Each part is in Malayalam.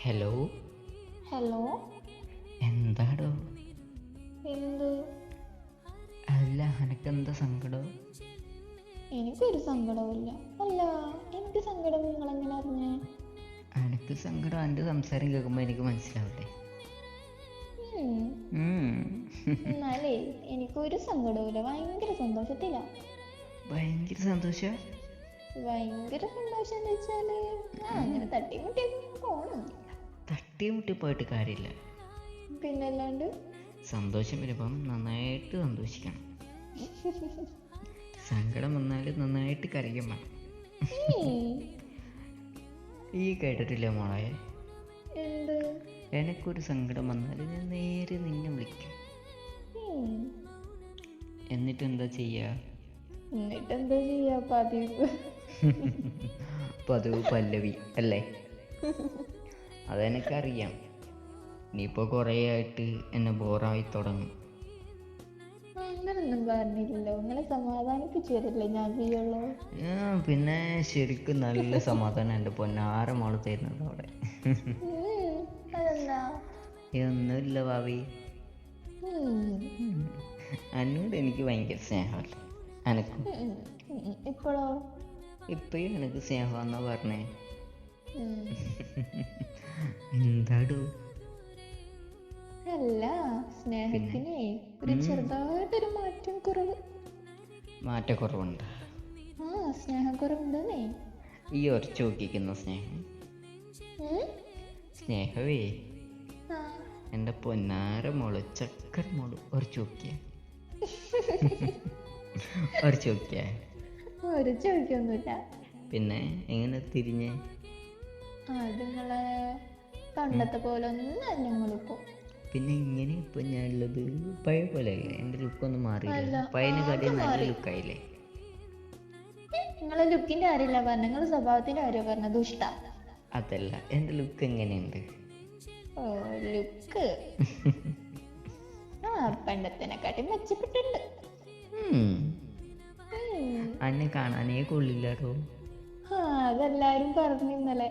ഹലോ ഹലോ എന്താടോ? എന്ത്? അല്ല അനക്കെന്താ സങ്കടം? എനിക്കൊരു സങ്കടവുമില്ല. അല്ല എന്ത് സങ്കടം നിങ്ങൾ എങ്ങനെ അറിഞ്ഞേ? എനിക്ക് സങ്കടം എന്റെ സംസാരം കേൾക്കുമ്പോൾ എനിക്ക് മനസ്സിലാവില്ലേ. ഉം. എന്നാലേ എനിക്കൊരു സങ്കടവുമില്ല. ഭയങ്കര സന്തോഷത്തില. ഭയങ്കര സന്തോഷ? ഭയങ്കര സന്തോഷം എന്ന് വെച്ചാൽ അങ്ങനെ തട്ടിമുട്ടിയൊക്കെ പോണം തട്ടി മുട്ടി പോയിട്ട് കാര്യമില്ല. പിന്നല്ലാണ്ട്? സന്തോഷം വരുമ്പം നന്നായിട്ട് സന്തോഷിക്കണം. സങ്കടം വന്നാൽ നന്നായിട്ട് കരയും വേണം. ഈ കേട്ടിട്ടില്ല മോളെ? എന്ത്? എനിക്കൊരു സങ്കടം വന്നാൽ ഞാൻ നേരെ നിന്നെ വിളിക്കും. എന്നിട്ട് എന്താ ചെയ്യാ? എന്നിട്ട് എന്താ ചെയ്യാ പതിവ്? പതിവ് പല്ലവി അല്ലേ? അതെനിക്കറിയാം. ഇനിയിപ്പോൾ കുറേ ആയിട്ട് എന്നെ ബോറായി തുടങ്ങും. അങ്ങനൊന്നും പറഞ്ഞില്ലല്ലോ നിങ്ങളെ സമാധാനിപ്പിച്ചുതരില്ലേ ഞാൻ ചെയ്യുള്ളൂ? പിന്നെ ശരിക്കും നല്ല സമാധാനം എന്റെ പൊന്നാറ മോൾ തരുന്നത് അവിടെ. അതെന്താ? ഒന്നുമില്ല ഭാവി. അന്നോട് എനിക്ക് ഭയങ്കര സ്നേഹമല്ല? എനക്കും. ഇപ്പോഴോ? ഇപ്പോഴും എനിക്ക് സ്നേഹമെന്നാ പറഞ്ഞേ. എന്താടോ? അല്ല സ്നേഹത്തിനെ ഒരു ചെറുതായിട്ടൊരു മാറ്റം കുറവ്. മാറ്റക്കുറവുണ്ട്. ആ ഈ ഉറച്ചു നോക്കിക്കുന്ന സ്നേഹം? സ്നേഹവേ. എന്റെ പൊന്നാര മോൾ ചക്കര മോൾ ഉറച്ചു നോക്കിയ. ഉറച്ചു പിന്നെ എങ്ങനെ തിരിഞ്ഞ്? അത് നിങ്ങളെ പണ്ടത്തെ പോലെ അല്ല നിങ്ങളിപ്പോ പിന്നെ ഇങ്ങനെ ഇപ്പം ഞാനുള്ളത് പഴയ പോലെ എന്റെ ലുക്ക് ഒന്നും മാറിയില്ല പഴയ ആകെ നല്ല. ലുക്കായില്ലേ നിങ്ങളെ ലുക്കിന്റെ കാര്യമില്ല പറഞ്ഞ നിങ്ങളെ സ്വഭാവത്തിന്റെ കാര്യം പറഞ്ഞ ദുഷ്ട. അതല്ല എന്റെ ലുക്ക് എങ്ങനെയുണ്ട്? ഓ ലുക്ക് ആ പണ്ടത്തിനെക്കാട്ടി. ഉം. അന്നെ കാണാനേ കൊള്ളില്ലാട്ടോ. അതെല്ലാരും പറഞ്ഞു ഇന്നലെ.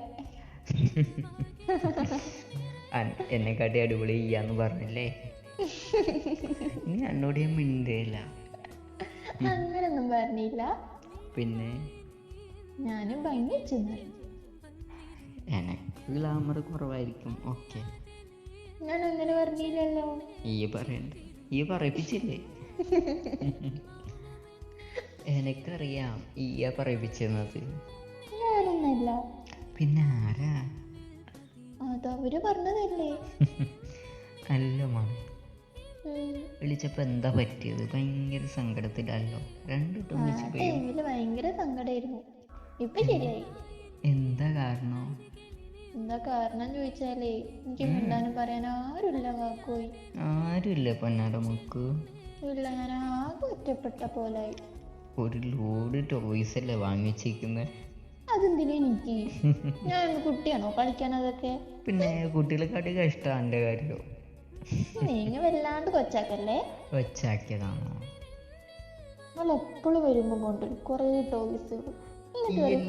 എന്നെക്കാട്ടി അടിപൊളി ചെയ്യാന്ന് പറഞ്ഞല്ലേ? നീ എന്നോട് ഞാൻ മിണ്ടേല അങ്ങനൊന്നും പറഞ്ഞില്ല. പിന്നെ? ഞാനും ഭംഗി എനക്ക് ഗ്ലാമർ കുറവായിരിക്കും. ഓക്കെ ഞാൻ അങ്ങനെ പറഞ്ഞില്ലല്ലോ. ഈ പറയണ്ട. ഈ പറയിപ്പിച്ചില്ലേ? എനിക്കറിയാം ഈയ പറയിപ്പിച്ചിരുന്നത് ഞാനൊന്നല്ല പിന്നെ ആരാ? അതവര് പറഞ്ഞതല്ലേ? അല്ല മോളെ. വിളിച്ചപ്പോ എന്താ പറ്റിയത്? ഭയങ്കര സങ്കടത്തിലല്ലോ രണ്ടിട്ടും ഭയങ്കര സങ്കടായിരുന്നു. ഇപ്പൊ ശരിയായി. എന്താ കാരണം? എന്താ കാരണം ചോദിച്ചാലേ എനിക്ക് മിണ്ടാനും പറയാൻ ആരുമില്ല വാക്കോയി ആരുമില്ല പൊന്നാര മുക്ക് ഇല്ല ഞാൻ ആകെ ഒറ്റപ്പെട്ട പോലായി. ഒരു ലോഡ് ടോയ്സ് അല്ലേ വാങ്ങി വെച്ചിരിക്കുന്നത് അതെന്തിനാ എനിക്ക്? ഞാൻ കുട്ടിയാണോ കളിക്കാൻ അതൊക്കെ? പിന്നെ കുട്ടികളെക്കാട്ടിയൊക്കെ ഇഷ്ടമാണ് എന്റെ കാര്യം നീങ്ങ വല്ലാണ്ട് കൊച്ചാക്കല്ലേ? കൊച്ചാക്കിയതാണോ. നമ്മൾ എപ്പോഴും വരുമ്പോ കൊണ്ടുവരും. കുറേ ടോയ്സ്?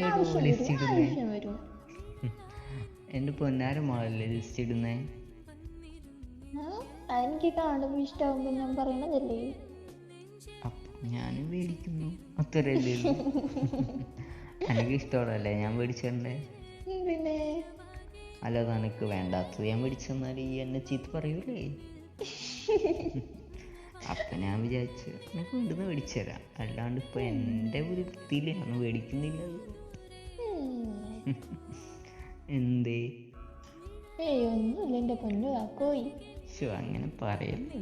ആവശ്യം പൊന്നാര മോളല്ലേ ലിസ്റ്റ് ഇടുന്നേ? എനിക്ക് കാണുമ്പോ ഇഷ്ടാവുമ്പോ ഞാൻ പറയണതല്ലേ? അപ്പം ഞാനും മേടിക്കുന്നു. അത്രയല്ലേ. എനിക്ക് ഇഷ്ടമുള്ളതല്ലേ ഞാൻ ഉം, പിന്നെ അല്ല എനിക്ക് വേണ്ടാത്തത് ഞാൻ മേടിച്ചെന്നാൽ ഈ എന്നെ ചീത്ത പറയൂലേ? അപ്പം ഞാൻ വിചാരിച്ചു നിനക്ക് വേണ്ടുന്ന മേടിച്ചു തരാം അല്ലാണ്ട് ഇപ്പം എന്റെ ഒരു വൃത്തിയിൽ ഞാൻ മേടിക്കുന്നില്ല. എന്തേ? ഏയ് ഒന്നുമില്ല എന്റെ പൊന്നു കാക്കോയി ശോ അങ്ങനെ പറയല്ലേ.